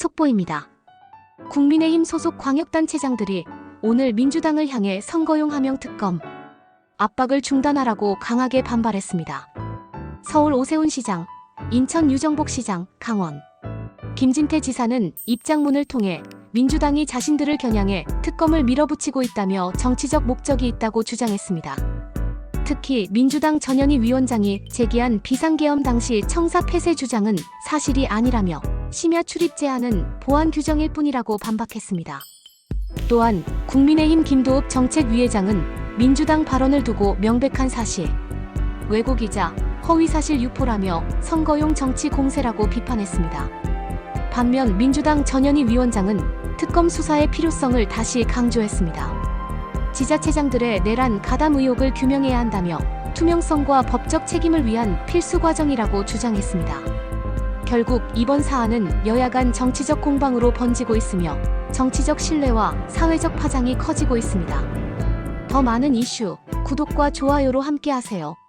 속보입니다. 국민의힘 소속 광역단체장들이 오늘 민주당을 향해 선거용 하명 특검 압박을 중단하라고 강하게 반발했습니다. 서울 오세훈 시장, 인천 유정복 시장, 강원 김진태 지사는 입장문을 통해 민주당이 자신들을 겨냥해 특검을 밀어붙이고 있다며 정치적 목적이 있다고 주장했습니다. 특히 민주당 전현희 위원장이 제기한 비상계엄 당시 청사 폐쇄 주장은 사실이 아니라며 심야 출입 제한은 보안 규정일 뿐이라고 반박했습니다. 또한 국민의힘 김도읍 정책위의장은 민주당 발언을 두고 명백한 사실, 왜곡이자 허위사실 유포라며 선거용 정치 공세라고 비판했습니다. 반면 민주당 전현희 위원장은 특검 수사의 필요성을 다시 강조했습니다. 지자체장들의 내란 가담 의혹을 규명해야 한다며 투명성과 법적 책임을 위한 필수 과정이라고 주장했습니다. 결국 이번 사안은 여야 간 정치적 공방으로 번지고 있으며 정치적 신뢰와 사회적 파장이 커지고 있습니다. 더 많은 이슈, 구독과 좋아요로 함께하세요.